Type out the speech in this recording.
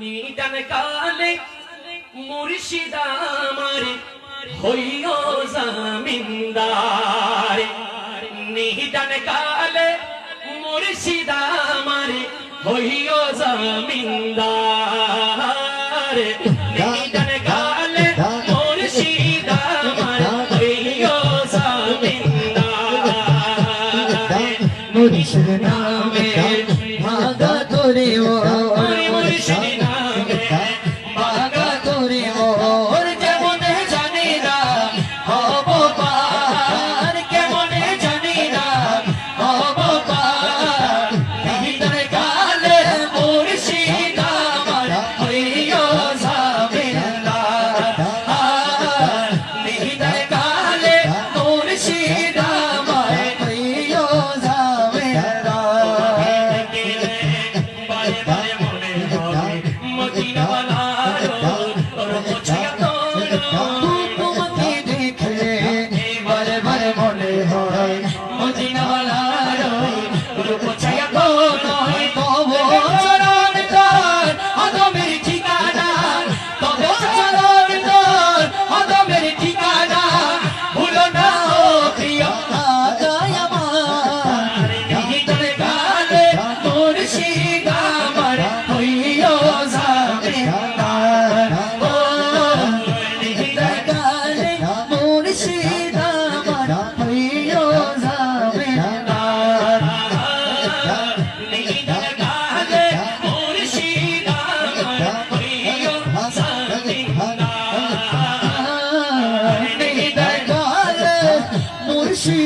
নিদান কালে মুর্শিদামার হইও জামিনদার। নিদান কালে মুর্শিদামার হইও জামিনদার। নিদান কালে মুর্শিদামার হইও জামিনদার। Dijita খুশি